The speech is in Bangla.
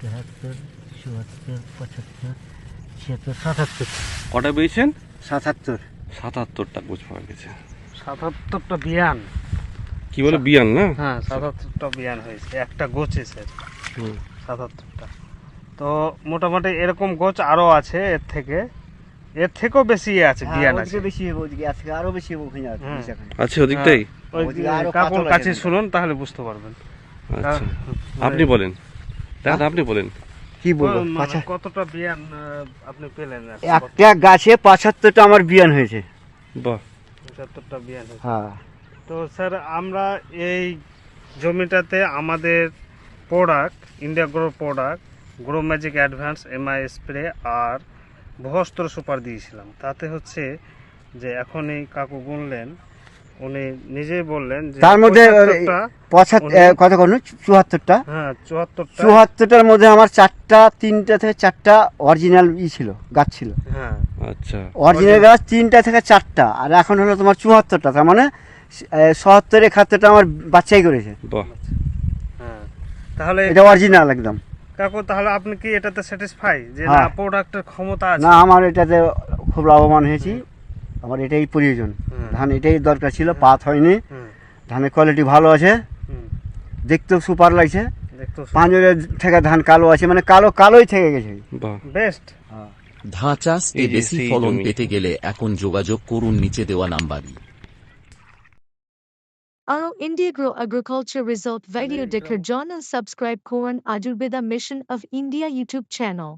তেহাত্তর চুয়াত্তর পঁচাত্তর ছিয়াত্তর সাতাত্তর। কটা পেয়েছেন? সাতাত্তর। সাতাত্তরটা গোছ পাওয়া গেছে। সাতাত্তরটা বিয়ান। কি বলে বিয়ান না? হ্যাঁ সাতাত্তরটা বিয়ান হয়েছে। একটা গোছে স্যার হুম। সাতাত্তরটা। তো মোটামুটি এরকম গোছ আরও আছে এর থেকে। এর থেকেও বেশি আছে বিয়ান আছে। হ্যাঁ, বেশি হবে ওদিকে আজকে আরও বেশি হবে ওখানে হুম। ওদিকটাই? ওই কাকুর কাছে শুনুন তাহলে বুঝতে পারবেন। আচ্ছা। হ্যাঁ, আপনি বলেন। দাদা আপনি বলেন। কি বলব? মানে কতটা বিয়ান আপনি পেলেন একটা গাছে পঁচাত্তরটা আমার বিয়ান হয়েছে। বাহ। পঁচাত্তরটা বিয়ান হ্যাঁ। তো স্যার আমরা এই জমিটাতে আমাদের product India grow product grow magic advance MI spray আর বহস্ত্র সুপার দিয়েছিলাম। তাতে হচ্ছে যে এখন এই কাকু গুনলেন উনি নিজেই বললেন তার মধ্যে কত কোন চুয়াত্তরটা। হ্যাঁ চুয়াত্তরটা। চুয়াত্তরটার মধ্যে আমার চারটা তিনটা থেকে চারটা অরিজিনাল ই ছিল গাছ ছিল। হ্যাঁ। আচ্ছা। অরিজিনাল গাছ তিনটা থেকে চারটা আর এখন হলো তোমার চুয়াত্তরটা তার মানে সত্তর একাত্তরটা আমার বাচ্চাই করেছে। হ্যাঁ। তাহলে এটা অরিজিনাল একদম। কাকু তাহলে আপনি কি এটাতে স্যাটিসফাই যে না হ্যাঁ। প্রোডাক্টের ক্ষমতা আছে? না আমার এটাতে খুব লাভবান হয়েছি। আমার এটাই প্রয়োজন। ধান এটাই দরকার ছিল পাত হয়নি। ধানের কোয়ালিটি ভালো আছে। হুম, দেখতেও সুপার লাগছে। পাঁচরের থেকে ধান কালো আছে মানে কালো কালোই থেকে গেছে। বেস্ট ধাঁ চাষে এই যে বেশি ফলন পেতে গেলে এখন যোগাযোগ করুন নিচে দেওয়া নাম্বারই Our India Grow Agriculture Result video Dicker John and subscribe Koran Ayurveda Mission of India YouTube channel.